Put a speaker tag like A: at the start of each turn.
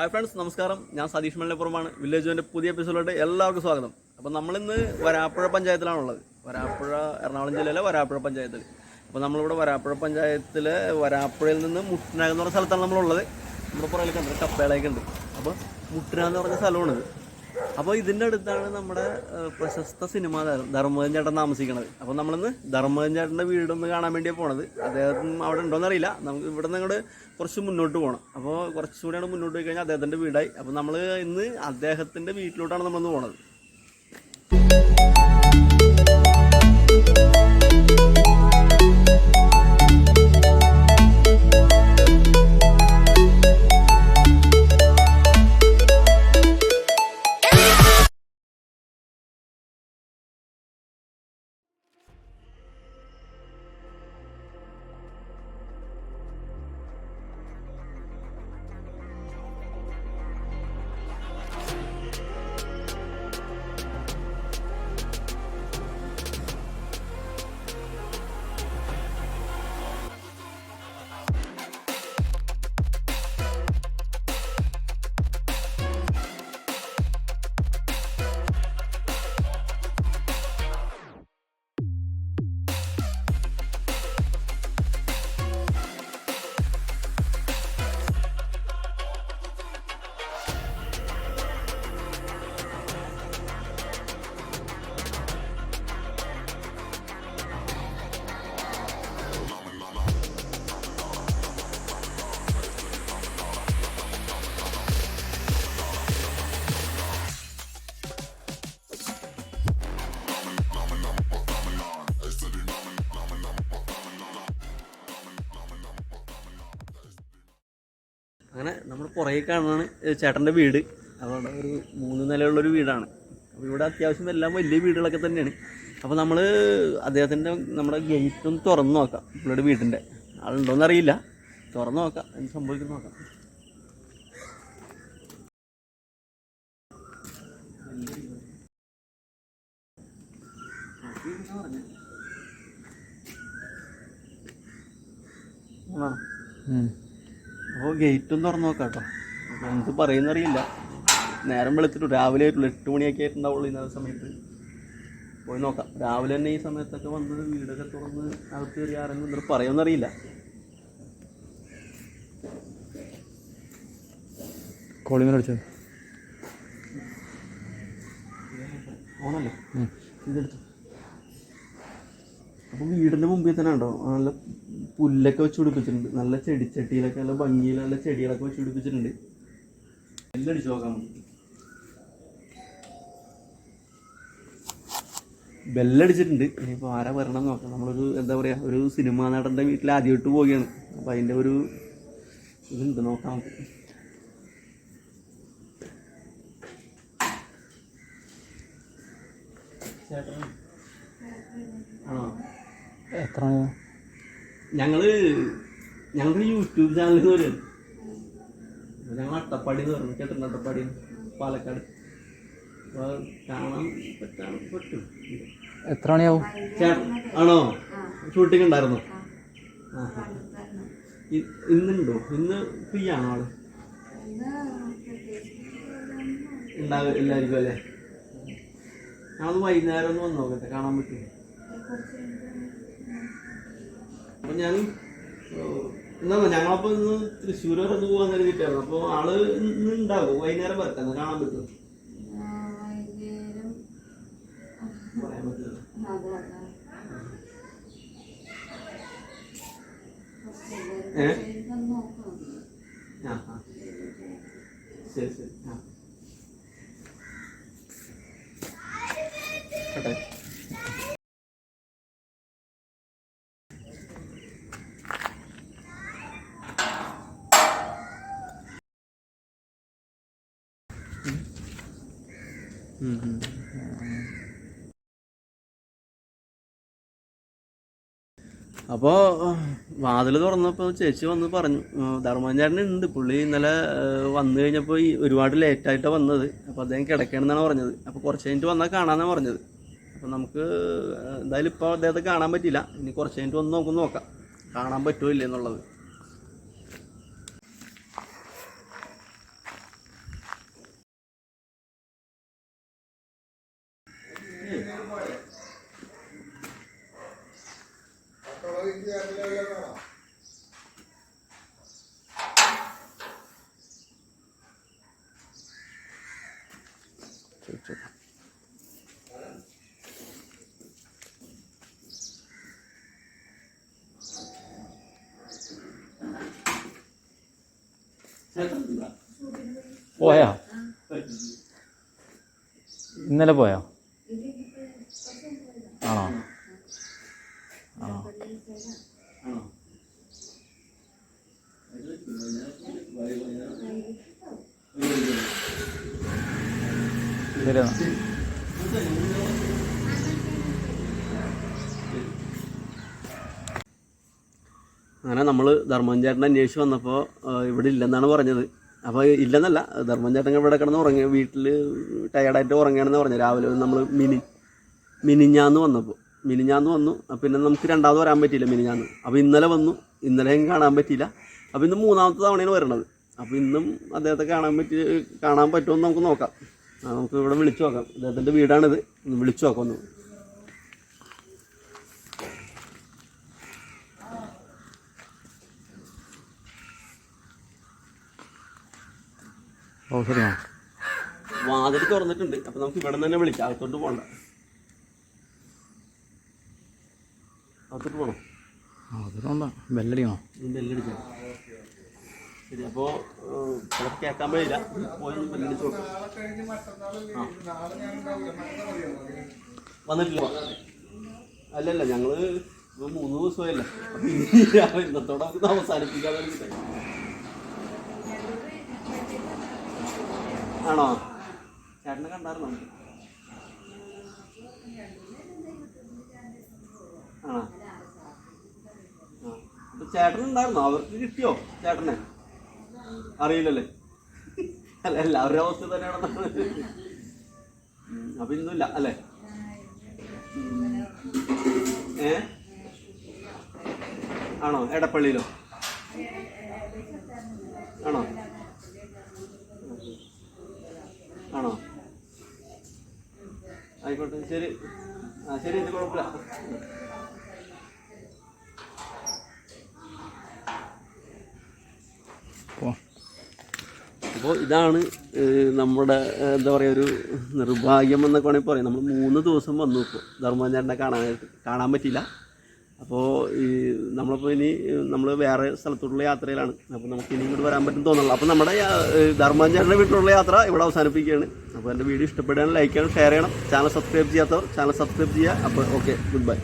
A: Hi friends നമസ്കാരം. ഞാൻ Satheesh മലപ്പുറമാണ് village പുതിയ എപ്പിസോഡിലോട്ട് എല്ലാവർക്കും സ്വാഗതം. അപ്പോൾ നമ്മളിന്ന് വരാപ്പുഴ പഞ്ചായത്തിലാണുള്ളത്. വരാപ്പുഴ എറണാകുളം ജില്ലയിലെ വരാപ്പുഴ പഞ്ചായത്തിൽ അപ്പോൾ നമ്മളിവിടെ വരാപ്പുഴ പഞ്ചായത്തിലെ വരാപ്പുഴയിൽ നിന്ന് മുട്ടനാഗ് എന്ന് പറഞ്ഞ സ്ഥലത്താണ് നമ്മളുള്ളത്. നമ്മുടെ പുറകിലേക്ക് കപ്പേളയൊക്കെ ഉണ്ട്. അപ്പോൾ മുട്ടനാഗ് എന്ന് പറഞ്ഞ സ്ഥലമാണിത്. അപ്പോൾ ഇതിന്റെ അടുത്താണ് നമ്മുടെ പ്രശസ്ത സിനിമ ധർമ്മജൻ ചേട്ടൻ താമസിക്കുന്നത് അപ്പോൾ നമ്മളിന്ന് ധർമ്മജൻ ചേട്ടന്റെ വീടൊന്ന് കാണാൻ വേണ്ടിയാണ് പോണത്. അദ്ദേഹം അവിടെ ഉണ്ടോയെന്ന് അറിയില്ല. നമുക്ക് ഇവിടെ നിന്ന് അങ്ങോട്ട് കുറച്ച് മുന്നോട്ട് പോകണം അപ്പോൾ കുറച്ചുകൂടിയാണ് മുന്നോട്ട് പോയി കഴിഞ്ഞാൽ അദ്ദേഹത്തിന്റെ വീടായി. അപ്പോൾ നമ്മൾ ഇന്ന് അദ്ദേഹത്തിന്റെ വീട്ടിലോട്ടാണ് നമ്മളിന്ന് പോണത്. അങ്ങനെ നമ്മൾ പുറകെ കാണുന്നതാണ് ചേട്ടന്റെ വീട്. അവിടെ ഒരു മൂന്ന് നിലയുള്ളൊരു വീടാണ്. അപ്പോൾ ഇവിടെ അത്യാവശ്യം എല്ലാം വലിയ വീടുകളൊക്കെ തന്നെയാണ്. അപ്പോൾ നമ്മൾ അദ്ദേഹത്തിന്റെ നമ്മുടെ ഗേറ്റ് ഒന്ന് തുറന്ന് നോക്കാം പുള്ളിയുടെ വീടിന്റെ. ആളുണ്ടോയെന്ന് അറിയില്ല തുറന്ന് നോക്കാം എന്ത് സംഭവിക്കുന്നു നോക്കാം. ആണോ അപ്പോൾ ഗേറ്റും തുറന്ന് നോക്കാം കേട്ടോ. എന്ത് പറയുന്നറിയില്ല. നേരം വെളുത്തിട്ടു. രാവിലെ ആയിട്ടുള്ളൂ. എട്ട് മണിയൊക്കെ ആയിട്ടുണ്ടാവുള്ളൂ ഇന്നത്തെ സമയത്ത്. പോയി നോക്കാം. രാവിലെ തന്നെ ഈ സമയത്തൊക്കെ വന്ന് വീടൊക്കെ തുറന്ന് അകത്ത് കയറി ആരെങ്കിലും എന്നിട്ട് പറയുമെന്നറിയില്ല.
B: കോളിങ്ങനെ
A: ഓണല്ലേ ഇതെടുത്തു. അപ്പോൾ വീടിന്റെ മുമ്പിൽ തന്നെ ഉണ്ടോ നല്ല പുല്ലൊക്കെ വെച്ച് പിടിപ്പിച്ചിട്ടുണ്ട്. നല്ല ചെടിച്ചട്ടിയിലൊക്കെ നല്ല ഭംഗിയിൽ നല്ല ചെടികളൊക്കെ വെച്ച് പിടിപ്പിച്ചിട്ടുണ്ട്. എല്ലടിച്ച് നോക്കാം. നമുക്ക് ബെല്ലടിച്ചിട്ടുണ്ട് ഇനിയിപ്പോൾ ആരാ വരണം നോക്കാം. നമ്മളൊരു എന്താ പറയുക ഒരു സിനിമാ നടന്റെ വീട്ടിൽ ആദ്യമായിട്ട് പോവുകയാണ്. അപ്പോൾ അതിന്റെ ഒരു ഇതുണ്ട് നോക്കാം നമുക്ക്. ചേട്ടൻ
B: എത്ര
A: ഞങ്ങൾ ഞങ്ങളുടെ യൂട്യൂബ് ചാനൽ വരും ഞങ്ങൾ അട്ടപ്പാടി എന്ന് പറഞ്ഞു കേട്ടിട്ടുണ്ട് അട്ടപ്പാടി പാലക്കാട്. അപ്പോൾ കാണാൻ പറ്റാൻ പറ്റും.
B: എത്ര മണിയാവും
A: ആണോ? ഷൂട്ടിംഗ് ഉണ്ടായിരുന്നു? ഇന്നുണ്ടോ? ഇന്ന് ഫ്രീ ആണോ ആൾ? ഉണ്ടാവും എല്ലാവർക്കും അല്ലേ? ഞങ്ങൾ വൈകുന്നേരം ഒന്ന് വന്ന് നോക്കട്ടെ കാണാൻ പറ്റും അപ്പൊ ഞാൻ ഏഹ്, എന്നാ ഞങ്ങളപ്പോ ഇന്ന് തൃശ്ശൂർ വരെ ഒന്ന് പോകാൻ കരുതിയിട്ടായിരുന്നു. അപ്പൊ ആൾ ഇന്ന് ഉണ്ടാകും വൈകുന്നേരം വരട്ടെ എന്നാൽ കാണാൻ പറ്റും പറയാൻ പറ്റില്ല ഏ ആ ആ ശരി ശരി ആ കേട്ടെ അപ്പോൾ വാതിൽ തുറന്നപ്പോൾ ചേച്ചി വന്ന് പറഞ്ഞു ധർമ്മചാരൻ ഉണ്ട്. പുള്ളി ഇന്നലെ വന്നു കഴിഞ്ഞപ്പോൾ ഈ ഒരുപാട് ലേറ്റായിട്ടാണ് വന്നത്. അപ്പോൾ അദ്ദേഹം കിടക്കണമെന്നാണ് പറഞ്ഞത്. അപ്പോൾ കുറച്ച് കഴിഞ്ഞിട്ട് വന്നാൽ കാണാമെന്നാണ് പറഞ്ഞത്. അപ്പോൾ നമുക്ക് എന്തായാലും ഇപ്പോൾ അദ്ദേഹത്തെ കാണാൻ പറ്റില്ല ഇനി കുറച്ച് കഴിഞ്ഞിട്ട് ഒന്ന് നമുക്ക് നോക്കാം. കാണാൻ പറ്റുമോ ഇല്ല എന്നുള്ളത്.
B: Yeah, yeah, yeah. പോയാ? ഇന്നലെ പോയോ? ആണോ? ആണോ?
A: അങ്ങനെ നമ്മൾ ധർമ്മൻ ചേട്ടൻ അന്വേഷിച്ച് വന്നപ്പോൾ ഇവിടെ ഇല്ലെന്നാണ് പറഞ്ഞത്. അപ്പോൾ ഇല്ലെന്നല്ല ധർമ്മൻ ചേട്ടൻ ഇവിടെ കിടന്ന് ഉറങ്ങി വീട്ടിൽ ടയർഡായിട്ട് ഉറങ്ങുകയാണെന്ന് പറഞ്ഞു. രാവിലെ നമ്മൾ മിനി മിനിഞ്ഞാന്ന് വന്നപ്പോൾ മിനിഞ്ഞാന്ന് വന്നു. പിന്നെ നമുക്ക് രണ്ടാമത് വരാൻ പറ്റിയില്ല മിനിഞ്ഞാന്ന്. അപ്പോൾ ഇന്നലെ വന്നു. ഇന്നലെയും കാണാൻ പറ്റിയില്ല. അപ്പോൾ ഇന്ന് മൂന്നാമത്തെ തവണയാണ് വരണത്. അപ്പോൾ ഇന്നും അദ്ദേഹത്തെ കാണാൻ പറ്റി കാണാൻ പറ്റുമെന്ന് നമുക്ക് നോക്കാം. നമുക്ക് ഇവിടെ വിളിച്ചു നോക്കാം. അദ്ദേഹത്തിന്റെ വീടാണിത്. വിളിച്ചു നോക്കാം ഒന്ന്.
B: ഓ ശരി എന്നാ
A: വാതിൽ തുറന്നിട്ടുണ്ട്. അപ്പൊ നമുക്ക് ഇവിടെ നിന്ന് തന്നെ വിളിക്കാം. അകത്തോട്ട് പോകണ്ട അകത്തോട്ട് പോകണം
B: ബെല്ലടിക്കണോ?
A: ബെല്ലടിക്കാം. ശരി അപ്പോ ഏഹ്, ഇവിടെ കേൾക്കാൻ കഴിയില്ല പോയി ഒന്ന് ബെല്ലടിച്ച് നോക്കാം. ആ. വന്നിട്ടില്ല. അല്ലല്ല ഞങ്ങൾ മൂന്ന് ദിവസമായില്ല. ഇന്നത്തോടെ നമുക്ക് അവസാനിപ്പിക്കാതെ ആണോ? ചേട്ടനെ കണ്ടായിരുന്നോ? ആണോ. അപ്പൊ ചേട്ടൻ ഉണ്ടായിരുന്നോ? അവർക്ക് കിട്ടിയോ ചേട്ടനെ? അറിയില്ലല്ലേ? അല്ല എല്ലാവരുടെ അവസ്ഥ തന്നെയാണെന്നാണ്. അപ്പൊ ഇന്നില്ല അല്ലേ? ഏ? ആണോ? എടപ്പള്ളിയിലോ? ആണോ? ആണോ? ആയിക്കോട്ടെ ശരി. ആ ശരി ഇത് കുഴപ്പമില്ല. അപ്പോൾ ഇതാണ് നമ്മുടെ എന്താ പറയുക ഒരു നിർഭാഗ്യം എന്നൊക്കെ വേണമെങ്കിൽ പറയാം. നമ്മൾ മൂന്ന് ദിവസം വന്നു ഇപ്പോൾ. ധർമ്മചേട്ടനെ കാണാനായിട്ട് കാണാൻ പറ്റിയില്ല. അപ്പോൾ ഈ നമ്മളിപ്പോൾ ഇനി നമ്മൾ വേറെ സ്ഥലത്തോട്ടുള്ള യാത്രയിലാണ്. അപ്പോൾ നമുക്ക് ഇനി ഇങ്ങോട്ട് വരാൻ പറ്റും തോന്നുന്നു അപ്പോൾ നമ്മുടെ ധർമ്മചേട്ടന്റെ വീട്ടിലുള്ള യാത്ര ഇവിടെ അവസാനിപ്പിക്കുകയാണ്. അപ്പോൾ എന്റെ വീഡിയോ ഇഷ്ടപ്പെടുകയാണെങ്കിൽ ലൈക്ക് ചെയ്യണം ഷെയർ ചെയ്യണം. ചാനൽ സബ്സ്ക്രൈബ് ചെയ്യാത്തവർ ചാനൽ സബ്സ്ക്രൈബ് ചെയ്യുക. അപ്പോൾ ഓക്കെ ഗുഡ് ബൈ